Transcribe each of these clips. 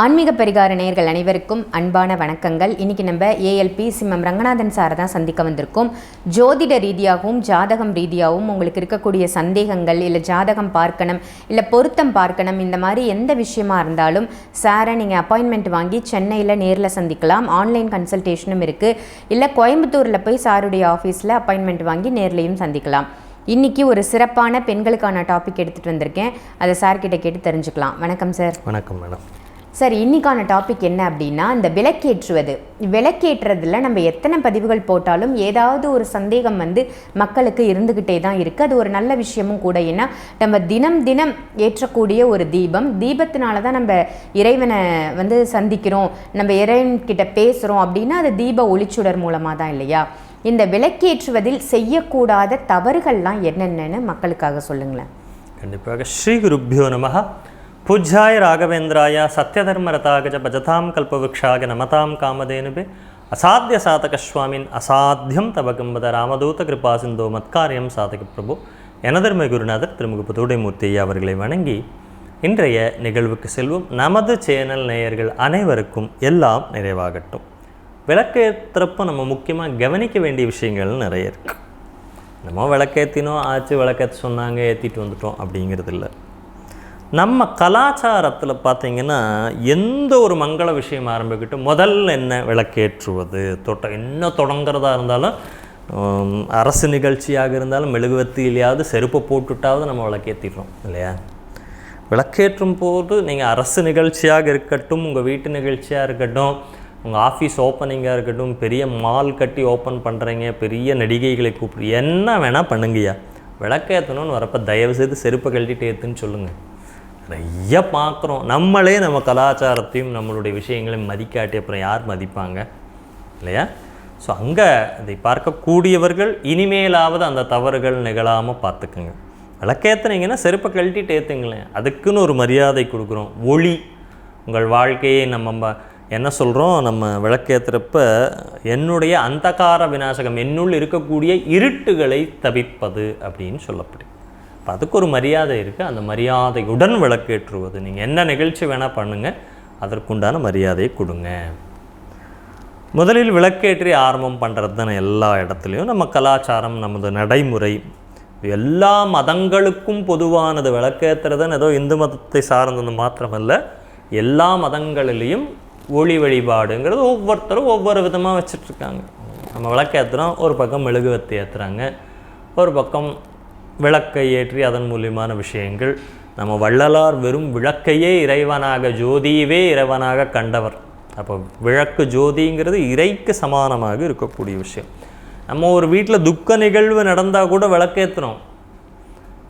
ஆன்மீக பரிகார நேயர்கள் அனைவருக்கும் அன்பான வணக்கங்கள். இன்றைக்கி நம்ம ஏஎல்பி சிம்மம் ரங்கநாதன் சாரை தான் சந்திக்க வந்திருக்கோம். ஜோதிட ரீதியாகவும் ஜாதகம் ரீதியாகவும் உங்களுக்கு இருக்கக்கூடிய சந்தேகங்கள் இல்லை ஜாதகம் பார்க்கணும் இல்லை பொருத்தம் பார்க்கணும் இந்த மாதிரி எந்த விஷயமா இருந்தாலும் சாரை நீங்கள் அப்பாயின்மெண்ட் வாங்கி சென்னையில் நேரில் சந்திக்கலாம். ஆன்லைன் கன்சல்டேஷனும் இருக்குது இல்லை கோயம்புத்தூரில் போய் சாருடைய ஆஃபீஸில் அப்பாயின்மெண்ட் வாங்கி நேர்லேயும் சந்திக்கலாம். இன்றைக்கி ஒரு சிறப்பான பெண்களுக்கான டாபிக் எடுத்துகிட்டு வந்திருக்கேன். அதை சார்கிட்ட கேட்டு தெரிஞ்சுக்கலாம். வணக்கம் சார். வணக்கம் மேடம். சார் இன்னைக்கான டாபிக் என்ன அப்படின்னா இந்த விளக்கேற்றுவது. விளக்கேற்றுறதுல நம்ம எத்தனை பதிவுகள் போட்டாலும் ஏதாவது ஒரு சந்தேகம் வந்து மக்களுக்கு இருந்துக்கிட்டே தான் இருக்குது அது ஒரு நல்ல விஷயமும் கூட. ஏன்னா நம்ம தினம் தினம் ஏற்றக்கூடிய ஒரு தீபம் தீபத்தினால தான் நம்ம இறைவனை வந்து சந்திக்கிறோம். நம்ம இறைவன்கிட்ட பேசுகிறோம் அப்படின்னா அது தீப ஒளிச்சுடர் மூலமாக தான் இல்லையா? இந்த விளக்கேற்றுவதில் செய்யக்கூடாத தவறுகள்லாம் என்னென்னு மக்களுக்காக சொல்லுங்களேன். கண்டிப்பாக ஸ்ரீ குருப்பியோ நமகா பூஜ்யாய ராகவேந்திராய சத்யதர்மரதாகஜ பஜதாம் கல்பவృక్షாக நமதாம் காமதேனுபே அசாத்திய சாதக சுவாமின் அசாத்தியம் தபகம்பத ராமதூத கிருபா சிந்தோ மத்காரியம் சாதக பிரபு எனதர்மை குருநாதர் திருமுக மூர்த்தி அவர்களை வணங்கி இன்றைய நிகழ்வுக்கு செல்வோம் நமது சேனல் நேயர்கள் அனைவருக்கும் எல்லாம் நிறைவாகட்டும் விளக்கேற்றுறப்போ நம்ம முக்கியமாக கவனிக்க வேண்டிய விஷயங்கள் நிறைய இருக்குது நம்ம விளக்கேற்றினோம் ஆச்சு விளக்கேற்ற சொன்னாங்க ஏற்றிட்டு வந்துட்டோம் அப்படிங்கிறது இல்லை நம்ம கலாச்சாரத்தில் பார்த்தீங்கன்னா எந்த ஒரு மங்கள விஷயம் ஆரம்பிக்கட்டும் முதல்ல என்ன விளக்கேற்றுவது? தொட்ட என்ன தொடங்குறதா இருந்தாலும் அரசு நிகழ்ச்சியாக இருந்தாலும் மெழுகுவத்திலையாவது செருப்பை போட்டுட்டாவது நம்ம விளக்கேற்றிடுறோம் இல்லையா? விளக்கேற்றும் போது நீங்கள் அரசு நிகழ்ச்சியாக இருக்கட்டும் உங்கள் வீட்டு நிகழ்ச்சியாக இருக்கட்டும் உங்கள் ஆஃபீஸ் ஓப்பனிங்காக இருக்கட்டும் பெரிய மால் கட்டி ஓப்பன் பண்ணுறீங்க பெரிய நடிகைகளை கூப்பிடு என்ன வேணால் பண்ணுங்கய்யா. விளக்கேற்றணும்னு வரப்போ தயவு செய்து செருப்பை கழட்டிட்டு ஏற்றுன்னு சொல்லுங்கள் நிறைய பார்க்குறோம். நம்மளே நம்ம கலாச்சாரத்தையும் நம்மளுடைய விஷயங்களையும் மதிக்காட்டி அப்புறம் யார் மதிப்பாங்க? இல்லையா? ஸோ அங்கே இதை பார்க்கக்கூடியவர்கள் இனிமேலாவது அந்த தவறுகள் நிகழாமல் பார்த்துக்குங்க. விளக்கேற்றுனீங்கன்னா செருப்பை கழட்டிட்டு ஏற்றுங்களேன் அதுக்குன்னு ஒரு மரியாதை கொடுக்குறோம். ஒளி. உங்கள் வாழ்க்கையை நம்ம என்ன சொல்கிறோம் நம்ம விளக்கேற்றுறப்ப என்னுடைய அந்தகார விநாசகம் என்னுள் இருக்கக்கூடிய இருட்டுகளை தவிர்ப்பது அப்படின்னு சொல்லப்படுது. அப்போ அதுக்கு ஒரு மரியாதை இருக்குது அந்த மரியாதையுடன் விளக்கேற்றுவது. நீங்கள் என்ன நிகழ்ச்சி வேணால் பண்ணுங்கள் அதற்குண்டான மரியாதையை கொடுங்க. முதலில் விளக்கேற்றி ஆரம்பம் பண்ணுறது தானே எல்லா இடத்துலையும். நம்ம கலாச்சாரம் நமது நடைமுறை எல்லா மதங்களுக்கும் பொதுவானது. விளக்கேற்றுறதுன்னு ஏதோ இந்து மதத்தை சார்ந்தது மாத்திரமல்ல. எல்லா மதங்களிலையும் ஒளி வழிபாடுங்கிறது ஒவ்வொருத்தரும் ஒவ்வொரு விதமாக வச்சிட்ருக்காங்க நம்ம விளக்கேற்றுறோம் ஒரு பக்கம் மெழுகுவத்தி ஏற்றுறாங்க ஒரு பக்கம் விளக்கை ஏற்றி அதன் மூலியமான விஷயங்கள். நம்ம வள்ளலார் வெறும் விளக்கையே இறைவனாக ஜோதியவே இறைவனாக கண்டவர். அப்போ விளக்கு ஜோதிங்கிறது இறைக்கு சமானமாக இருக்கக்கூடிய விஷயம். நம்ம ஒரு வீட்டில் துக்க நிகழ்வு நடந்தால் கூட விளக்கேற்றுறோம்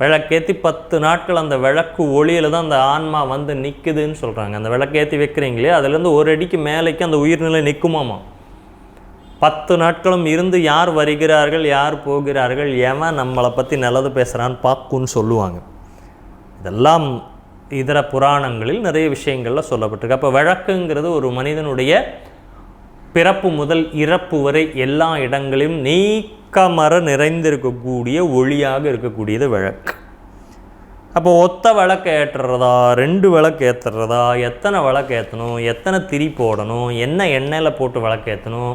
விளக்கேற்றி பத்து நாட்கள் அந்த விளக்கு ஒளியில் தான் அந்த ஆன்மா வந்து நிற்குதுன்னு சொல்கிறாங்க அந்த விளக்கேற்றி வைக்கிறீங்களே அதுலேருந்து ஒரு அடிக்கு மேலேக்கு அந்த உயிர்நிலை நிற்குமாமா பத்து நாட்களும் இருந்து யார் வருகிறார்கள் யார் போகிறார்கள் எவன் நம்மளை பற்றி நல்லது பேசுகிறான்னு பார்க்குன்னு சொல்லுவாங்க. இதெல்லாம் இதர புராணங்களில் நிறைய விஷயங்களில் சொல்லப்பட்டிருக்கு. அப்போ வழக்குங்கிறது ஒரு மனிதனுடைய பிறப்பு முதல் இறப்பு வரை எல்லா இடங்களிலும் நீக்கமர நிறைந்திருக்கக்கூடிய ஒளியாக இருக்கக்கூடியது வழக்கு. அப்போ ஒத்த விளக்கு ஏற்றுறதா ரெண்டு விளக்கு ஏற்றுறதா எத்தனை விளக்கு ஏற்றணும் எத்தனை திரி போடணும் என்ன எண்ணெயில் போட்டு விளக்கு ஏற்றணும்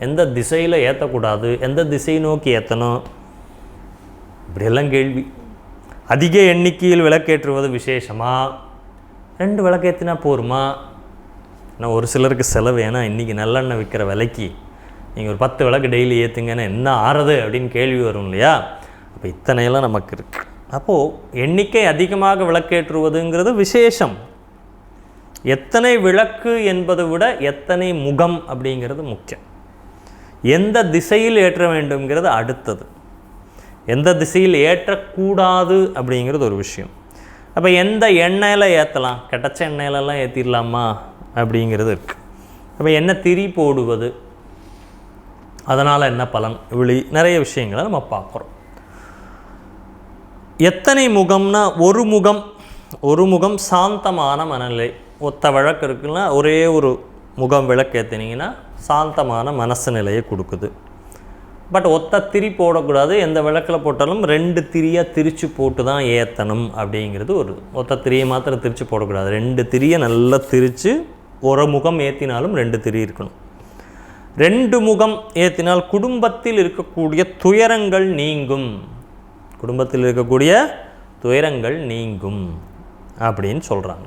எந்த திசையில் ஏற்றக்கூடாது எந்த திசை நோக்கி ஏற்றணும் இப்படியெல்லாம் கேள்வி. அதிக எண்ணிக்கையில் விளக்கேற்றுவது விசேஷமா? ரெண்டு விளக்கேற்றினா போருமா? ஆனால் ஒரு சிலருக்கு செலவு. ஏன்னா இன்றைக்கி நல்லெண்ணெய் விற்கிற விலைக்கு நீங்கள் ஒரு பத்து விளக்கு டெய்லி ஏற்றுங்கன்னா என்ன ஆறுது அப்படின்னு கேள்வி வரும் இல்லையா? அப்போ இத்தனையெல்லாம் நமக்கு இருக்கு. அப்போது எண்ணிக்கை அதிகமாக விளக்கேற்றுவதுங்கிறது விசேஷம். எத்தனை விளக்கு என்பதை விட எத்தனை முகம் அப்படிங்கிறது முக்கியம். எந்த திசையில் ஏற்ற வேண்டும்ங்கிறது அடுத்தது. எந்த திசையில் ஏற்றக்கூடாது அப்படிங்கிறது ஒரு விஷயம். அப்போ எந்த எண்ணெயில் ஏற்றலாம் கிடச்ச எண்ணெயிலலாம் ஏற்றிடலாமா அப்படிங்கிறது இருக்குது அப்போ என்ன திரி போடுவது? அதனால் என்ன பலன்? இப்படி நிறைய விஷயங்களை நம்ம பார்க்குறோம். எத்தனை முகம்னா ஒரு முகம் ஒரு முகம் சாந்தமான மனநிலை. ஒத்த வழக்கு இருக்குன்னா ஒரே ஒரு முகம் விளக்கு ஏற்றினீங்கன்னா சாந்தமான மனசு நிலையை கொடுக்குது. பட் ஒத்த திரி போடக்கூடாது எந்த விளக்கில் போட்டாலும் ரெண்டு திரியாக திரிச்சு போட்டு தான் ஏற்றணும் அப்படிங்கிறது ஒரு ஒத்த திரியை மாத்திரம் திரித்து போடக்கூடாது. ரெண்டு திரியை நல்லா திரிச்சு ஒரு முகம் ஏற்றினாலும் ரெண்டு திரி இருக்கணும். ரெண்டு முகம் ஏற்றினால் குடும்பத்தில் இருக்கக்கூடிய துயரங்கள் நீங்கும். குடும்பத்தில் இருக்கக்கூடிய துயரங்கள் நீங்கும் அப்படின்னு சொல்கிறாங்க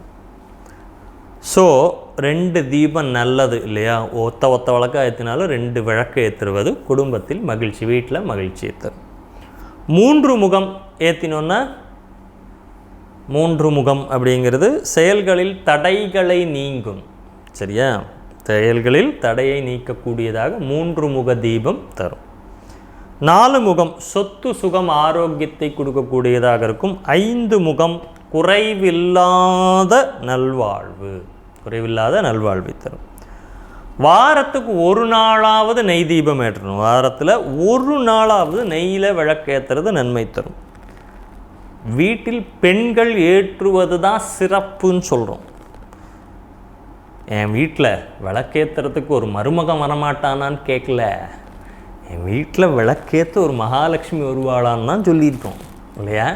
ஸோ ரெண்டு தீபம் நல்லது இல்லையா? ஒத்த ஒத்த விளக்கு ஏற்றினாலும் ரெண்டு விளக்கு ஏற்றுவது குடும்பத்தில் மகிழ்ச்சி வீட்டில் மகிழ்ச்சி ஏற்று மூன்று முகம் ஏற்றினோன்னா மூன்று முகம் அப்படிங்கிறது செயல்களில் தடைகளை நீங்கும். சரியா? செயல்களில் தடையை நீக்கக்கூடியதாக மூன்று முக தீபம் தரும். நாலு முகம் சொத்து சுகம் ஆரோக்கியத்தை கொடுக்கக்கூடியதாக இருக்கும். ஐந்து முகம் குறைவில்லாத நல்வாழ்வு. குறைவில்லாத நல்வாழ்வை தரும். வாரத்துக்கு ஒரு நாளாவது நெய் தீபம் ஏற்றணும். வாரத்தில் ஒரு நாளாவது நெய்யில் விளக்கேற்றுறது நன்மை தரும். வீட்டில் பெண்கள் ஏற்றுவது தான் சிறப்புன்னு சொல்கிறோம் என் வீட்டில் விளக்கேற்றுறதுக்கு ஒரு மருமகம் வரமாட்டானான்னு கேட்கல என் வீட்டில் விளக்கேற்ற ஒரு மகாலட்சுமி வருவாளான்னு தான் சொல்லியிருக்கோம். இல்லையா?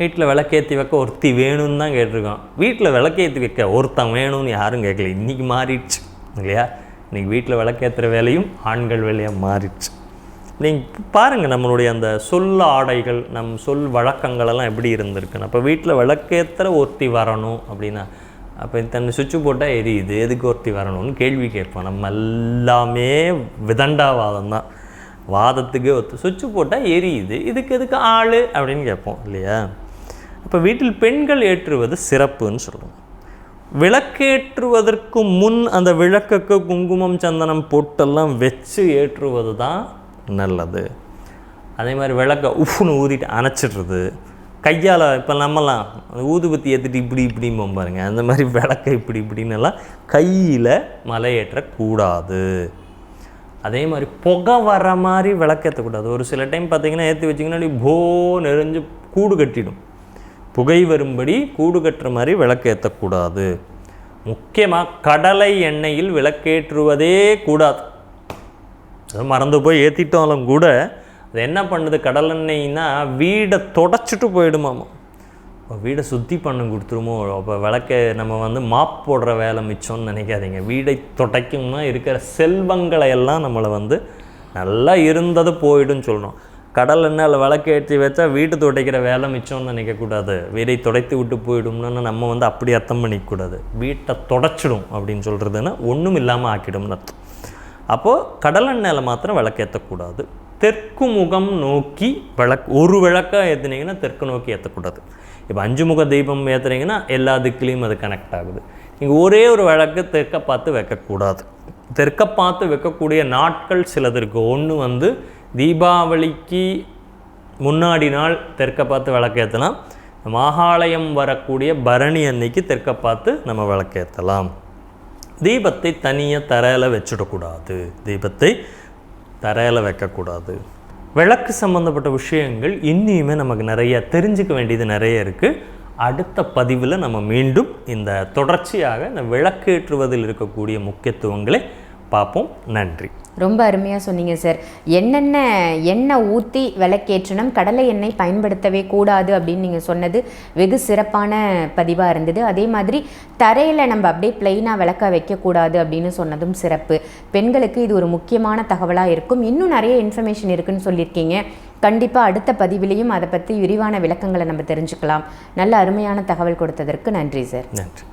வீட்டில் விளக்கேற்றி வைக்க ஒருத்தி வேணும்னு தான் கேட்டிருக்கோம் வீட்டில் விளக்கேற்றி வைக்க ஒருத்தன் வேணும்னு யாரும் கேட்கல. இன்றைக்கி மாறிடுச்சு இல்லையா? இன்றைக்கி வீட்டில் விளக்கேற்றுற வேலையும் ஆண்கள் வேலையாக மாறிடுச்சு. நீங்கள் பாருங்கள் நம்மளுடைய அந்த சொல் ஆடைகள் நம் சொல் வழக்கங்களெல்லாம் எப்படி இருந்திருக்குன்னு. அப்போ வீட்டில் விளக்கேற்றுற ஒருத்தி வரணும் அப்படின்னா அப்போ தன்னை சுவிட்சு போட்டால் எரியுது. எதுக்கு ஒருத்தி வரணும்னு கேள்வி கேட்போம். நம்ம எல்லாமே விதண்டாவாதம் தான். வாதத்துக்கு ஒத்து சுவிட்சு போட்டால் எரியுது. இதுக்கு எதுக்கு ஆள் அப்படின்னு கேட்போம் இல்லையா? அப்போ வீட்டில் பெண்கள் ஏற்றுவது சிறப்புன்னு சொல்லுவோம். விளக்கேற்றுவதற்கு முன் அந்த விளக்குக்கு குங்குமம் சந்தனம் பொட்டெல்லாம் வச்சு ஏற்றுவது தான் நல்லது. அதே மாதிரி விளக்க உஃப்னு ஊதிட்டு அணைச்சிடுறது. கையால் இப்போ நம்மலாம் ஊதுபத்தி ஏற்றிட்டு இப்படி இப்படிம்போம் பாருங்கள் அந்த மாதிரி விளக்க இப்படி இப்படின்னு எல்லாம் கையில் மலையேற்றக்கூடாது. அதே மாதிரி புகை வர மாதிரி விளக்கேற்றக்கூடாது ஒரு சில டைம் பார்த்தீங்கன்னா ஏற்றி வச்சிங்கன்னா போ நெறிஞ்சு கூடு கட்டிடும். புகை வரும்படி கூடு கட்டுற மாதிரி விளக்கேற்றக்கூடாது முக்கியமாக கடலை எண்ணெயில் விளக்கேற்றுவதே கூடாது. அது மறந்து போய் ஏற்றிட்டாலும் கூட அது என்ன பண்ணுது கடலெண்ணெய்னா வீடை தொடச்சிட்டு போயிடுமாமா. வீடை சுத்தி பண்ண கொடுத்துருமோ? அப்போ விளக்க நம்ம வந்து மாப் போடுற வேலை மிச்சம்னு நினைக்காதீங்க. வீடை துடைக்கும்னா இருக்கிற செல்வங்களை எல்லாம் நம்மளை வந்து நல்லா இருந்தது போயிடும்னு சொல்லணும் கடல் எண்ணெயில் விளக்கேற்றி வச்சா வீட்டு துடைக்கிற வேலை மிச்சம்னு நினைக்கக்கூடாது வீடை துடைத்து விட்டு போயிடும்னு நம்ம வந்து அப்படி அர்த்தம் பண்ணிக்கக்கூடாது வீட்டை தொடச்சிடும் அப்படின்னு சொல்கிறதுன்னா ஒன்றும் இல்லாமல் ஆக்கிடும்னு அர்த்தம். அப்போது கடலெண்ணெயில் மாத்திரம் விளக்கேற்றக்கூடாது தெற்கு முகம் நோக்கி விளக் ஒரு விளக்காக ஏற்றுனீங்கன்னா தெற்கு நோக்கி ஏற்றக்கூடாது இப்போ அஞ்சு முக தீபம் ஏற்றுனீங்கன்னா எல்லா திக்கிலையும் அது கனெக்ட் ஆகுது. நீங்கள் ஒரே ஒரு விளக்கு தெற்க பார்த்து வைக்கக்கூடாது தெற்க பார்த்து வைக்கக்கூடிய நாட்கள் சிலது இருக்குது ஒன்று வந்து தீபாவளிக்கு முன்னாடி நாள் தெற்க பார்த்து விளக்கேற்றலாம். மகாலயம் வரக்கூடிய பரணி அன்னைக்கு தெற்க பார்த்து நம்ம விளக்கேற்றலாம். தீபத்தை தனியாக தரையில் வச்சிடக்கூடாது. தீபத்தை தரையில் வைக்கக்கூடாது. விளக்கு சம்மந்தப்பட்ட விஷயங்கள் இன்னியுமே நமக்கு நிறைய தெரிஞ்சுக்க வேண்டியது நிறைய இருக்குது அடுத்த பதிவில் நம்ம மீண்டும் இந்த தொடர்ச்சியாக இந்த விளக்கேற்றுவதில் இருக்கக்கூடிய முக்கியத்துவங்களை பார்ப்போம். நன்றி. ரொம்ப அருமையாக சொன்னீங்க சார் என்னென்ன எண்ணெய் ஊற்றி விளக்கேற்றணும் கடலை எண்ணெய் பயன்படுத்தவே கூடாது அப்படின்னு நீங்கள் சொன்னது வெகு சிறப்பான பதிவாக இருந்தது. அதே மாதிரி தரையில் நம்ம அப்படியே பிளெயினாக விளக்க வைக்கக்கூடாது அப்படின்னு சொன்னதும் சிறப்பு. பெண்களுக்கு இது ஒரு முக்கியமான தகவலாக இருக்கும். இன்னும் நிறைய இன்ஃபர்மேஷன் இருக்குன்னு சொல்லியிருக்கீங்க. கண்டிப்பாக அடுத்த பதிவிலையும் அதை பற்றி விரிவான விளக்கங்களை நம்ம தெரிஞ்சுக்கலாம். நல்ல அருமையான தகவல் கொடுத்ததற்கு நன்றி சார் நன்றி.